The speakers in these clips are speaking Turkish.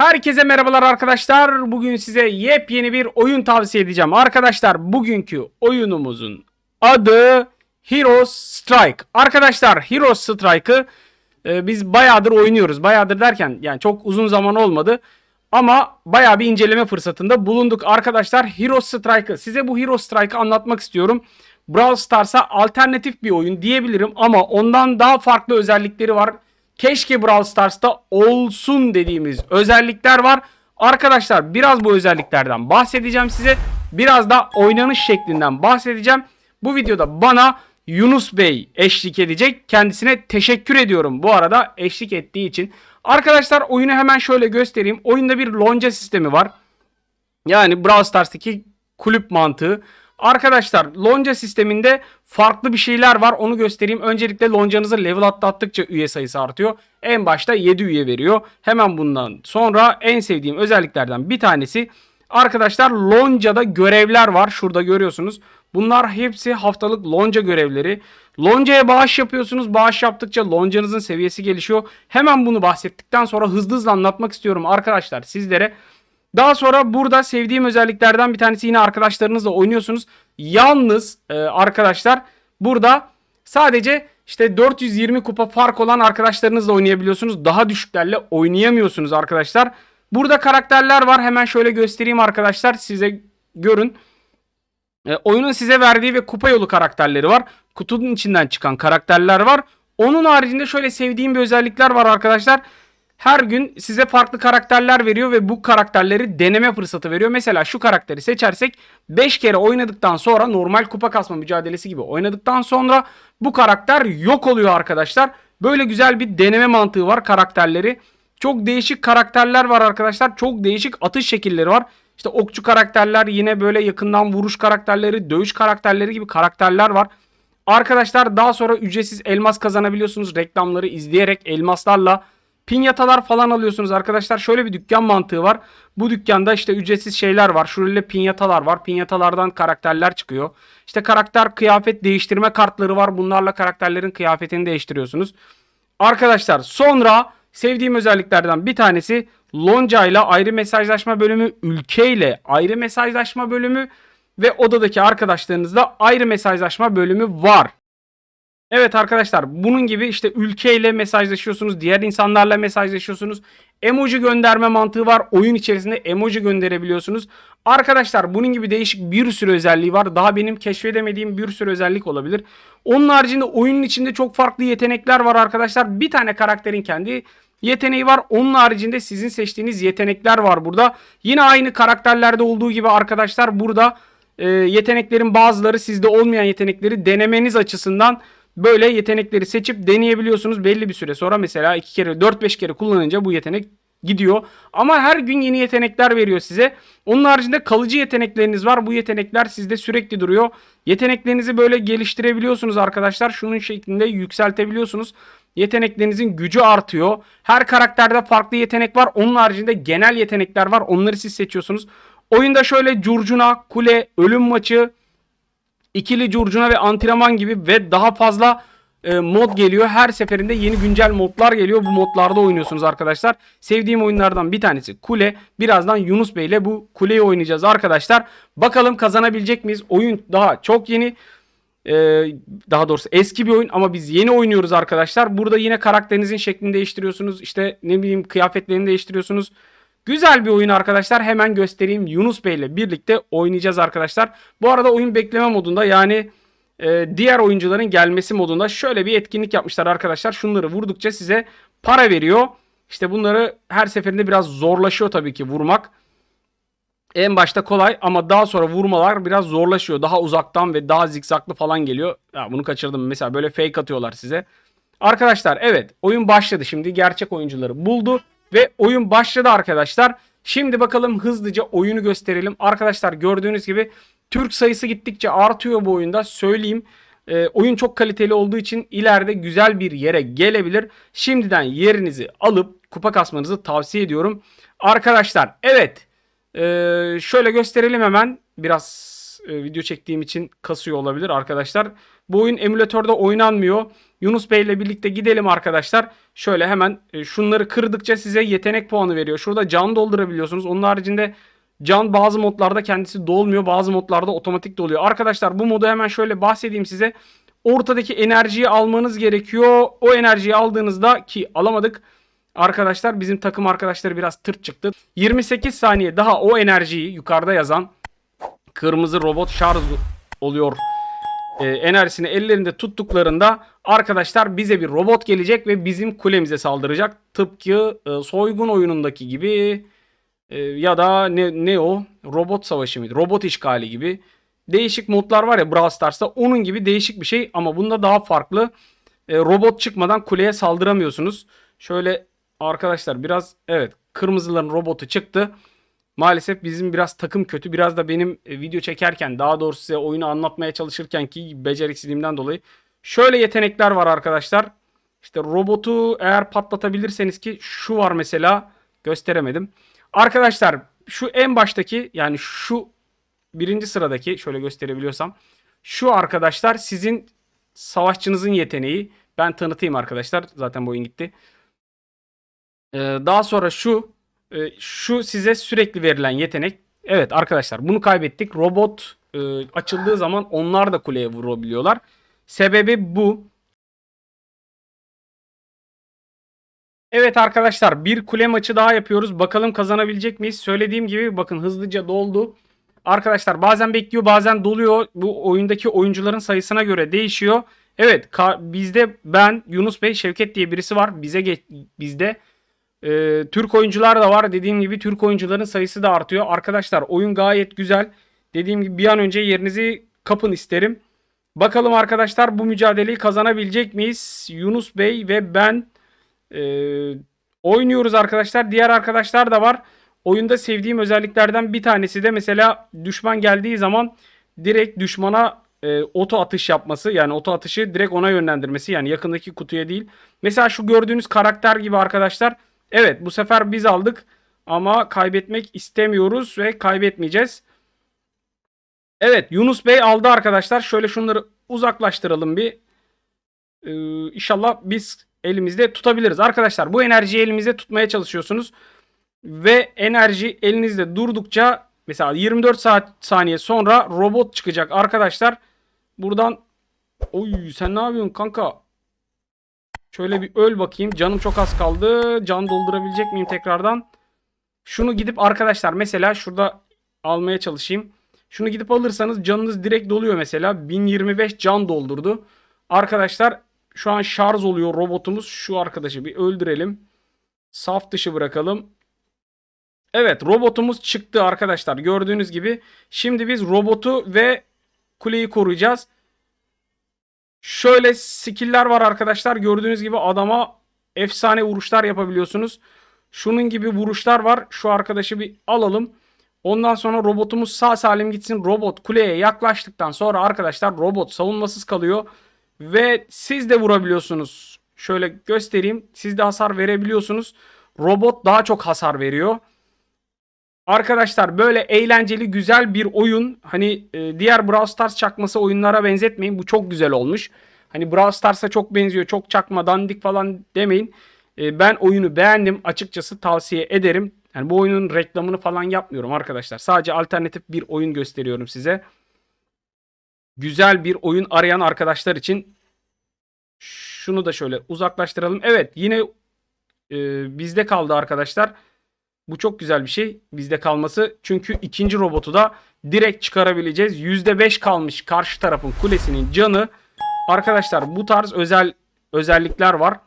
Herkese merhabalar arkadaşlar. Bugün size yepyeni bir oyun tavsiye edeceğim. Arkadaşlar bugünkü oyunumuzun adı Heroes Strike. Arkadaşlar Heroes Strike'ı e, biz bayağıdır oynuyoruz. Bayağıdır derken yani çok uzun zaman olmadı. Ama bayağı bir inceleme fırsatında bulunduk. Arkadaşlar Heroes Strike'ı size bu Heroes Strike'ı anlatmak istiyorum. Brawl Stars'a alternatif bir oyun diyebilirim ama ondan daha farklı özellikleri var. Keşke Brawl Stars'ta olsun dediğimiz özellikler var. Arkadaşlar biraz bu özelliklerden bahsedeceğim size. Biraz da oynanış şeklinden bahsedeceğim. Bu videoda bana Yunus Bey eşlik edecek. Kendisine teşekkür ediyorum bu arada eşlik ettiği için. Arkadaşlar oyunu hemen şöyle göstereyim. Oyunda bir lonca sistemi var. Yani Brawl Stars'taki kulüp mantığı. Arkadaşlar lonca sisteminde farklı bir şeyler var. Onu göstereyim. Öncelikle loncanızı level atlattıkça üye sayısı artıyor. En başta 7 üye veriyor. Hemen bundan sonra en sevdiğim özelliklerden bir tanesi arkadaşlar loncada görevler var. Şurada görüyorsunuz. Bunlar hepsi haftalık lonca görevleri. Loncaya bağış yapıyorsunuz. Bağış yaptıkça loncanızın seviyesi gelişiyor. Hemen bunu bahsettikten sonra hızlı hızlı anlatmak istiyorum arkadaşlar sizlere. Daha sonra burada sevdiğim özelliklerden bir tanesi yine arkadaşlarınızla oynuyorsunuz. Yalnız e, arkadaşlar burada sadece işte 420 kupa fark olan arkadaşlarınızla oynayabiliyorsunuz. Daha düşüklerle oynayamıyorsunuz arkadaşlar. Burada karakterler var. Hemen şöyle göstereyim arkadaşlar. Size görün. E, oyunun size verdiği ve kupa yolu karakterleri var. Kutunun içinden çıkan karakterler var. Onun haricinde şöyle sevdiğim bir özellikler var arkadaşlar her gün size farklı karakterler veriyor ve bu karakterleri deneme fırsatı veriyor. Mesela şu karakteri seçersek 5 kere oynadıktan sonra normal kupa kasma mücadelesi gibi oynadıktan sonra bu karakter yok oluyor arkadaşlar. Böyle güzel bir deneme mantığı var karakterleri. Çok değişik karakterler var arkadaşlar. Çok değişik atış şekilleri var. İşte okçu karakterler yine böyle yakından vuruş karakterleri, dövüş karakterleri gibi karakterler var. Arkadaşlar daha sonra ücretsiz elmas kazanabiliyorsunuz. Reklamları izleyerek elmaslarla Pinyatalar falan alıyorsunuz arkadaşlar. Şöyle bir dükkan mantığı var. Bu dükkanda işte ücretsiz şeyler var. Şöyle pinyatalar var. Pinyatalardan karakterler çıkıyor. İşte karakter kıyafet değiştirme kartları var. Bunlarla karakterlerin kıyafetini değiştiriyorsunuz. Arkadaşlar sonra sevdiğim özelliklerden bir tanesi Lonca ile ayrı mesajlaşma bölümü, ülke ile ayrı mesajlaşma bölümü ve odadaki arkadaşlarınızla ayrı mesajlaşma bölümü var. Evet arkadaşlar bunun gibi işte ülkeyle mesajlaşıyorsunuz. Diğer insanlarla mesajlaşıyorsunuz. Emoji gönderme mantığı var. Oyun içerisinde emoji gönderebiliyorsunuz. Arkadaşlar bunun gibi değişik bir sürü özelliği var. Daha benim keşfedemediğim bir sürü özellik olabilir. Onun haricinde oyunun içinde çok farklı yetenekler var arkadaşlar. Bir tane karakterin kendi yeteneği var. Onun haricinde sizin seçtiğiniz yetenekler var burada. Yine aynı karakterlerde olduğu gibi arkadaşlar burada e, yeteneklerin bazıları sizde olmayan yetenekleri denemeniz açısından böyle yetenekleri seçip deneyebiliyorsunuz belli bir süre sonra mesela 2 kere 4-5 kere kullanınca bu yetenek gidiyor. Ama her gün yeni yetenekler veriyor size. Onun haricinde kalıcı yetenekleriniz var. Bu yetenekler sizde sürekli duruyor. Yeteneklerinizi böyle geliştirebiliyorsunuz arkadaşlar. Şunun şeklinde yükseltebiliyorsunuz. Yeteneklerinizin gücü artıyor. Her karakterde farklı yetenek var. Onun haricinde genel yetenekler var. Onları siz seçiyorsunuz. Oyunda şöyle curcuna, kule, ölüm maçı, ikili curcuna ve antrenman gibi ve daha fazla e, mod geliyor. Her seferinde yeni güncel modlar geliyor. Bu modlarda oynuyorsunuz arkadaşlar. Sevdiğim oyunlardan bir tanesi Kule. Birazdan Yunus Bey ile bu kuleyi oynayacağız arkadaşlar. Bakalım kazanabilecek miyiz? Oyun daha çok yeni. Ee, daha doğrusu eski bir oyun ama biz yeni oynuyoruz arkadaşlar. Burada yine karakterinizin şeklini değiştiriyorsunuz. İşte ne bileyim kıyafetlerini değiştiriyorsunuz. Güzel bir oyun arkadaşlar. Hemen göstereyim. Yunus Bey ile birlikte oynayacağız arkadaşlar. Bu arada oyun bekleme modunda yani e, diğer oyuncuların gelmesi modunda şöyle bir etkinlik yapmışlar arkadaşlar. Şunları vurdukça size para veriyor. İşte bunları her seferinde biraz zorlaşıyor tabii ki vurmak. En başta kolay ama daha sonra vurmalar biraz zorlaşıyor. Daha uzaktan ve daha zikzaklı falan geliyor. Ya bunu kaçırdım. Mesela böyle fake atıyorlar size. Arkadaşlar evet oyun başladı. Şimdi gerçek oyuncuları buldu. Ve oyun başladı arkadaşlar. Şimdi bakalım hızlıca oyunu gösterelim. Arkadaşlar gördüğünüz gibi Türk sayısı gittikçe artıyor bu oyunda. Söyleyeyim. E, oyun çok kaliteli olduğu için ileride güzel bir yere gelebilir. Şimdiden yerinizi alıp kupa kasmanızı tavsiye ediyorum. Arkadaşlar evet. E, şöyle gösterelim hemen. Biraz e, video çektiğim için kasıyor olabilir arkadaşlar. Bu oyun emülatörde oynanmıyor. Yunus Bey ile birlikte gidelim arkadaşlar. Şöyle hemen e, şunları kırdıkça size yetenek puanı veriyor. Şurada can doldurabiliyorsunuz. Onun haricinde can bazı modlarda kendisi dolmuyor. Bazı modlarda otomatik doluyor. Arkadaşlar bu modu hemen şöyle bahsedeyim size. Ortadaki enerjiyi almanız gerekiyor. O enerjiyi aldığınızda ki alamadık. Arkadaşlar bizim takım arkadaşları biraz tırt çıktı. 28 saniye daha o enerjiyi yukarıda yazan kırmızı robot şarj oluyor e, enerjisini ellerinde tuttuklarında arkadaşlar bize bir robot gelecek ve bizim kulemize saldıracak. Tıpkı e, soygun oyunundaki gibi e, ya da ne, ne o robot savaşı mıydı? Robot işgali gibi değişik modlar var ya Brawl Stars'ta onun gibi değişik bir şey ama bunda daha farklı. E, robot çıkmadan kuleye saldıramıyorsunuz. Şöyle arkadaşlar biraz evet kırmızıların robotu çıktı. Maalesef bizim biraz takım kötü. Biraz da benim e, video çekerken daha doğrusu size oyunu anlatmaya çalışırken ki beceriksizliğimden dolayı. Şöyle yetenekler var arkadaşlar. İşte robotu eğer patlatabilirseniz ki şu var mesela gösteremedim. Arkadaşlar şu en baştaki yani şu birinci sıradaki şöyle gösterebiliyorsam şu arkadaşlar sizin savaşçınızın yeteneği. Ben tanıtayım arkadaşlar. Zaten bu oyun gitti. Ee, daha sonra şu e, şu size sürekli verilen yetenek. Evet arkadaşlar bunu kaybettik. Robot e, açıldığı zaman onlar da kuleye vurabiliyorlar. Sebebi bu. Evet arkadaşlar bir kule maçı daha yapıyoruz. Bakalım kazanabilecek miyiz? Söylediğim gibi bakın hızlıca doldu. Arkadaşlar bazen bekliyor bazen doluyor. Bu oyundaki oyuncuların sayısına göre değişiyor. Evet bizde ben Yunus Bey Şevket diye birisi var. Bize geç, bizde ee, Türk oyuncular da var. Dediğim gibi Türk oyuncuların sayısı da artıyor. Arkadaşlar oyun gayet güzel. Dediğim gibi bir an önce yerinizi kapın isterim. Bakalım arkadaşlar bu mücadeleyi kazanabilecek miyiz? Yunus Bey ve ben e, oynuyoruz arkadaşlar. Diğer arkadaşlar da var. Oyunda sevdiğim özelliklerden bir tanesi de mesela düşman geldiği zaman direkt düşmana e, oto atış yapması. Yani oto atışı direkt ona yönlendirmesi. Yani yakındaki kutuya değil. Mesela şu gördüğünüz karakter gibi arkadaşlar Evet bu sefer biz aldık ama kaybetmek istemiyoruz ve kaybetmeyeceğiz. Evet Yunus Bey aldı arkadaşlar. Şöyle şunları uzaklaştıralım bir. Ee, inşallah biz elimizde tutabiliriz. Arkadaşlar bu enerjiyi elimizde tutmaya çalışıyorsunuz. Ve enerji elinizde durdukça mesela 24 saat saniye sonra robot çıkacak arkadaşlar. Buradan oy sen ne yapıyorsun kanka? Şöyle bir öl bakayım. Canım çok az kaldı. Can doldurabilecek miyim tekrardan? Şunu gidip arkadaşlar mesela şurada almaya çalışayım. Şunu gidip alırsanız canınız direkt doluyor mesela. 1025 can doldurdu. Arkadaşlar şu an şarj oluyor robotumuz. Şu arkadaşı bir öldürelim. Saf dışı bırakalım. Evet robotumuz çıktı arkadaşlar. Gördüğünüz gibi. Şimdi biz robotu ve kuleyi koruyacağız. Şöyle skill'ler var arkadaşlar. Gördüğünüz gibi adama efsane vuruşlar yapabiliyorsunuz. Şunun gibi vuruşlar var. Şu arkadaşı bir alalım. Ondan sonra robotumuz sağ salim gitsin. Robot kuleye yaklaştıktan sonra arkadaşlar robot savunmasız kalıyor. Ve siz de vurabiliyorsunuz. Şöyle göstereyim. Siz de hasar verebiliyorsunuz. Robot daha çok hasar veriyor. Arkadaşlar böyle eğlenceli güzel bir oyun. Hani e, diğer Brawl Stars çakması oyunlara benzetmeyin. Bu çok güzel olmuş. Hani Brawl Stars'a çok benziyor. Çok çakma dandik falan demeyin. E, ben oyunu beğendim. Açıkçası tavsiye ederim. Yani bu oyunun reklamını falan yapmıyorum arkadaşlar. Sadece alternatif bir oyun gösteriyorum size. Güzel bir oyun arayan arkadaşlar için şunu da şöyle uzaklaştıralım. Evet yine e, bizde kaldı arkadaşlar. Bu çok güzel bir şey bizde kalması. Çünkü ikinci robotu da direkt çıkarabileceğiz. %5 kalmış karşı tarafın kulesinin canı. Arkadaşlar bu tarz özel özellikler var.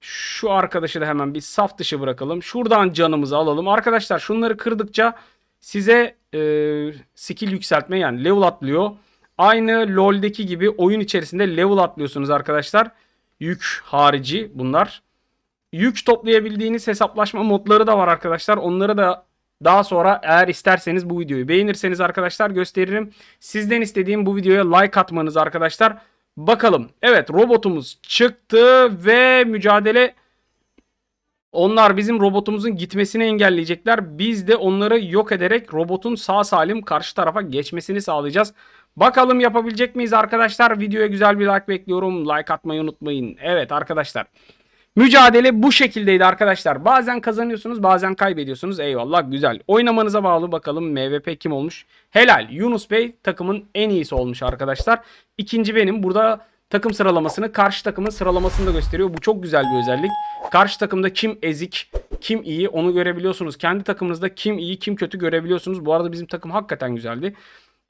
Şu arkadaşı da hemen bir saf dışı bırakalım. Şuradan canımızı alalım. Arkadaşlar şunları kırdıkça size e, skill yükseltme yani level atlıyor. Aynı LoL'deki gibi oyun içerisinde level atlıyorsunuz arkadaşlar. Yük harici bunlar yük toplayabildiğiniz hesaplaşma modları da var arkadaşlar. Onları da daha sonra eğer isterseniz bu videoyu beğenirseniz arkadaşlar gösteririm. Sizden istediğim bu videoya like atmanız arkadaşlar. Bakalım. Evet robotumuz çıktı ve mücadele onlar bizim robotumuzun gitmesini engelleyecekler. Biz de onları yok ederek robotun sağ salim karşı tarafa geçmesini sağlayacağız. Bakalım yapabilecek miyiz arkadaşlar? Videoya güzel bir like bekliyorum. Like atmayı unutmayın. Evet arkadaşlar. Mücadele bu şekildeydi arkadaşlar. Bazen kazanıyorsunuz bazen kaybediyorsunuz. Eyvallah güzel. Oynamanıza bağlı bakalım MVP kim olmuş? Helal. Yunus Bey takımın en iyisi olmuş arkadaşlar. İkinci benim. Burada takım sıralamasını karşı takımın sıralamasını da gösteriyor. Bu çok güzel bir özellik. Karşı takımda kim ezik, kim iyi onu görebiliyorsunuz. Kendi takımınızda kim iyi, kim kötü görebiliyorsunuz. Bu arada bizim takım hakikaten güzeldi.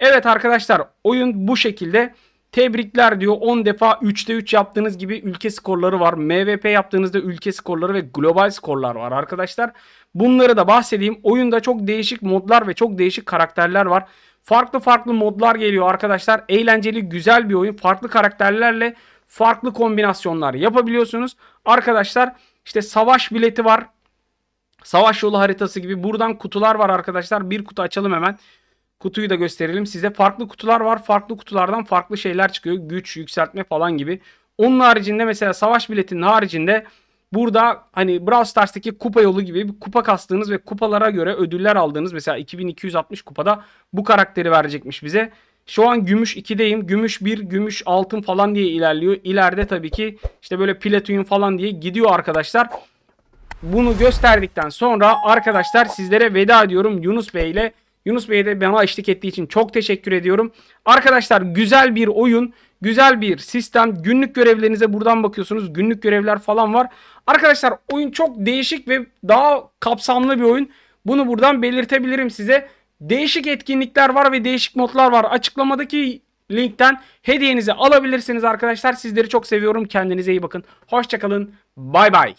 Evet arkadaşlar oyun bu şekilde. Tebrikler diyor 10 defa 3'te 3 yaptığınız gibi ülke skorları var. MVP yaptığınızda ülke skorları ve global skorlar var arkadaşlar. Bunları da bahsedeyim. Oyunda çok değişik modlar ve çok değişik karakterler var. Farklı farklı modlar geliyor arkadaşlar. Eğlenceli güzel bir oyun. Farklı karakterlerle farklı kombinasyonlar yapabiliyorsunuz. Arkadaşlar işte savaş bileti var. Savaş yolu haritası gibi buradan kutular var arkadaşlar. Bir kutu açalım hemen. Kutuyu da gösterelim size. Farklı kutular var. Farklı kutulardan farklı şeyler çıkıyor. Güç, yükseltme falan gibi. Onun haricinde mesela savaş biletinin haricinde burada hani Brawl Stars'taki kupa yolu gibi bir kupa kastığınız ve kupalara göre ödüller aldığınız mesela 2260 kupada bu karakteri verecekmiş bize. Şu an gümüş 2'deyim. Gümüş 1, gümüş altın falan diye ilerliyor. İleride tabii ki işte böyle platinum falan diye gidiyor arkadaşlar. Bunu gösterdikten sonra arkadaşlar sizlere veda ediyorum Yunus Bey ile. Yunus Bey'e de bana eşlik ettiği için çok teşekkür ediyorum. Arkadaşlar güzel bir oyun, güzel bir sistem. Günlük görevlerinize buradan bakıyorsunuz. Günlük görevler falan var. Arkadaşlar oyun çok değişik ve daha kapsamlı bir oyun. Bunu buradan belirtebilirim size. Değişik etkinlikler var ve değişik modlar var. Açıklamadaki linkten hediyenizi alabilirsiniz arkadaşlar. Sizleri çok seviyorum. Kendinize iyi bakın. Hoşçakalın. Bay bay.